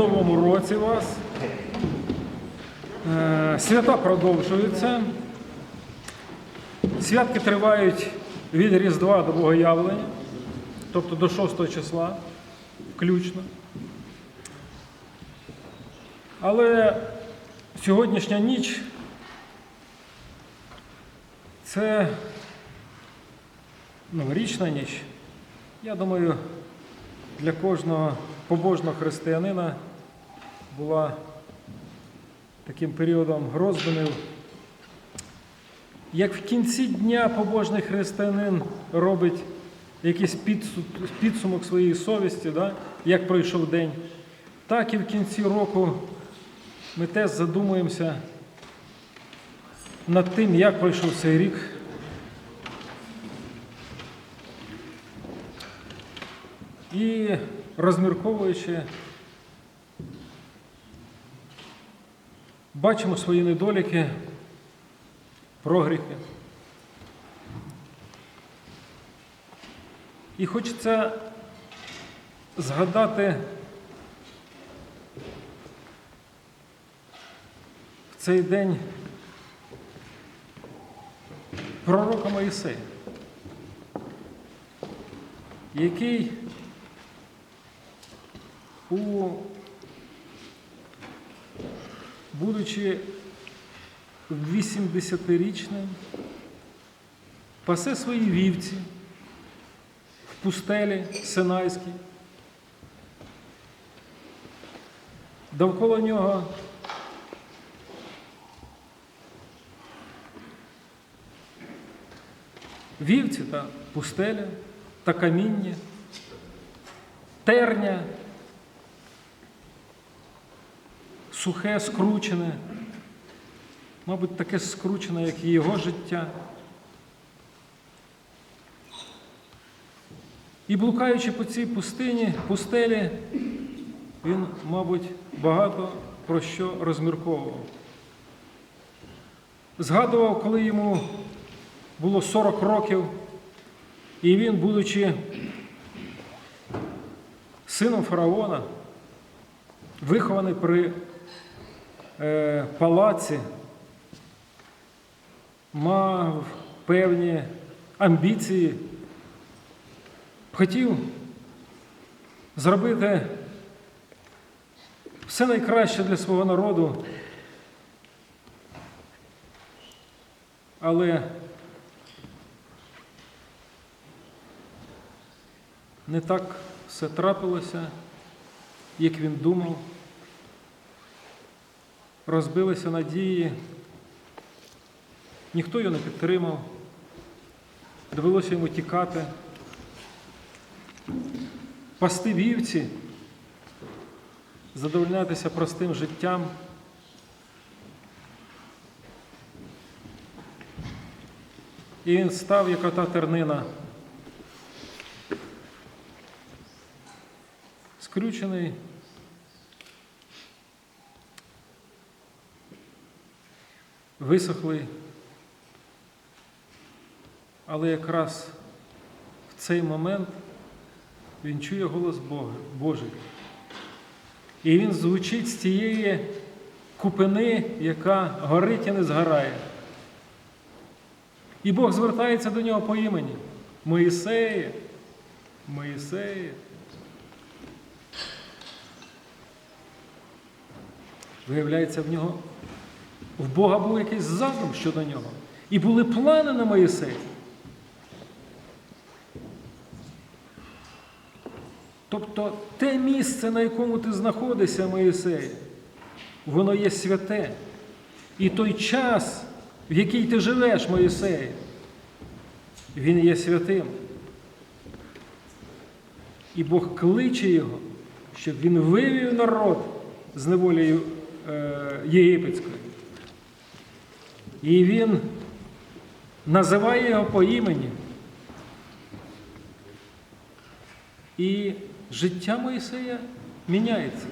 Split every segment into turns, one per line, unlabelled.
новому році вас. Е, Свята продовжуються. Святки тривають від Різдва до Богоявлення, тобто до 6 числа включно. Але сьогоднішня ніч це новорічна ніч. Я думаю, для кожного побожного християнина була таким періодом роздумів. Як в кінці дня побожний християнин робить якийсь підсумок своєї совісті, да? як пройшов день, так і в кінці року ми теж задумуємося над тим, як пройшов цей рік. І розмірковуючи, бачимо свої недоліки, прогріхи. І хочеться згадати в цей день пророка Моїсея, який у будучи 80-річним, пасе свої вівці в пустелі Синайській. Довкола нього вівці та пустеля та каміння, терня, сухе, скручене, мабуть, таке скручене, як і його життя. І блукаючи по цій пустині, пустелі, він, мабуть, багато про що розмірковував. Згадував, коли йому було 40 років, і він, будучи сином фараона, вихований при палаці, мав певні амбіції, хотів зробити все найкраще для свого народу, але не так все трапилося, як він думав. Розбилися надії, ніхто його не підтримав, довелося йому тікати, пасти вівці, задовольнятися простим життям. І він став, як ота тернина, скрючений, висохлий, але якраз в цей момент він чує голос Бога, Божий. І він звучить з тієї купини, яка горить і не згорає. І Бог звертається до нього по імені. Моїсеє, Моїсеє. Виявляється, в нього в Бога був якийсь задум щодо нього. І були плани на Моїсея. Тобто те місце, на якому ти знаходишся, Моїсей, воно є святе. І той час, в який ти живеш, Моїсей, він є святим. І Бог кличе його, щоб він вивів народ з неволі е, єгипетської. І він називає його по імені. І життя Моїсея міняється.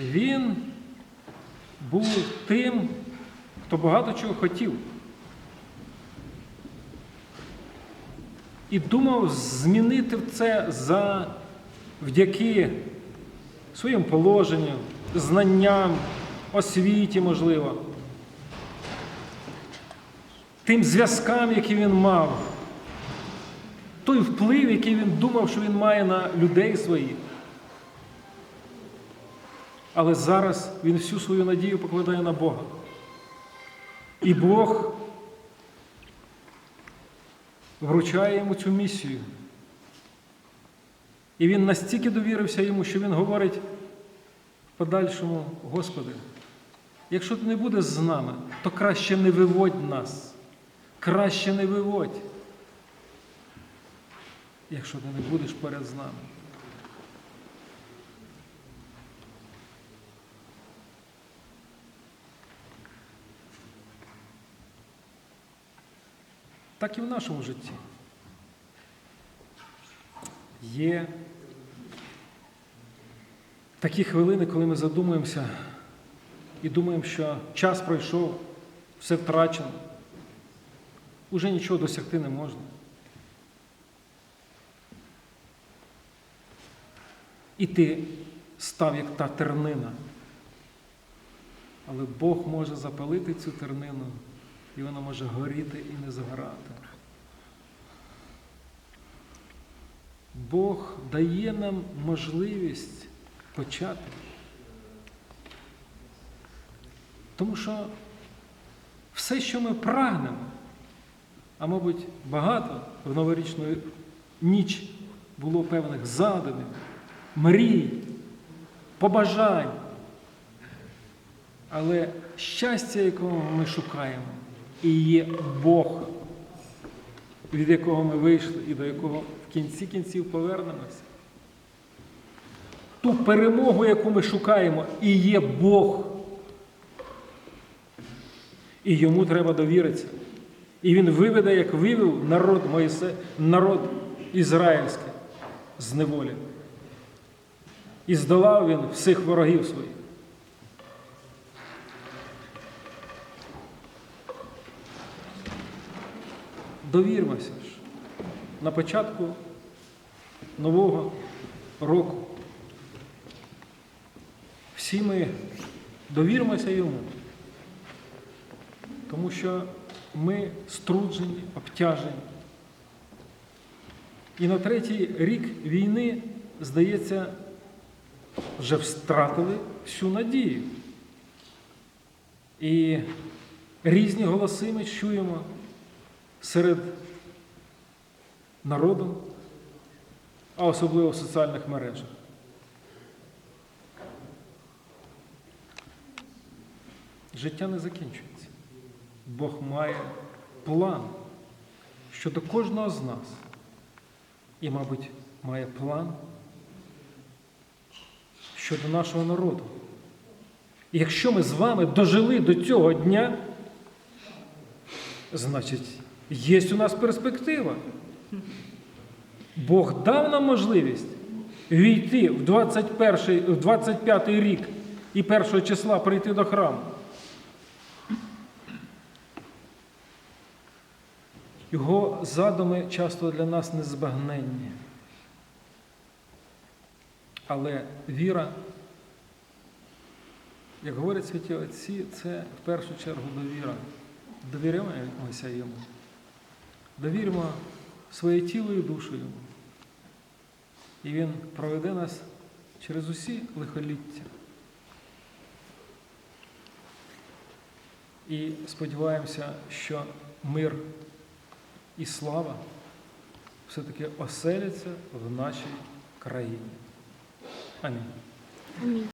Він був тим, хто багато чого хотів. і думав змінити це завдяки своїм положенням, знанням, освіті, можливо, тим зв'язкам, які він мав, той вплив, який він думав, що він має на людей своїх. Але зараз він всю свою надію покладає на Бога. І Бог вручає йому цю місію. І він настільки довірився йому, що він говорить подальшому, Господи, якщо ти не будеш з нами, то краще не виводь нас. Краще не виводь, якщо ти не будеш поряд з нами. Так і в нашому житті. Є такі хвилини, коли ми задумуємося і думаємо, що час пройшов, все втрачено, уже нічого досягти не можна. І ти став як та тернина. Але Бог може запалити цю тернину, і вона може горіти і не згорати. Бог дає нам можливість почати. Тому що все, що ми прагнемо, а мабуть, багато в новорічну ніч було певних задумів, мрій, побажань. Але щастя, якого ми шукаємо, і є Бог, від якого ми вийшли і до якого в кінці кінців повернемося. Ту перемогу, яку ми шукаємо, і є Бог. І йому треба довіритися. І він виведе, як вивів народ Моїсе, народ ізраїльський з неволі. І здолав він всіх ворогів своїх. Довірмося ж на початку нового року. Всі ми довірмося йому, тому що ми струджені, обтяжені. І на третій рік війни, здається, вже втратили всю надію. І різні голоси ми чуємо серед народу, а особливо в соціальних мережах. Життя не закінчується. Бог має план щодо кожного з нас. І, мабуть, має план щодо нашого народу. І якщо ми з вами дожили до цього дня, значить, є у нас перспектива. Бог дав нам можливість війти в 21, в 25 рік і першого числа прийти до храму. Його задуми часто для нас незбагненні. Але віра, як говорять святі Отці, це в першу чергу довіра. Довіряємося йому. Довіримо своє тіло і душу йому. І він проведе нас через усі лихоліття. І сподіваємося, що мир і слава все-таки оселяться в нашій країні. Амінь.
Амінь.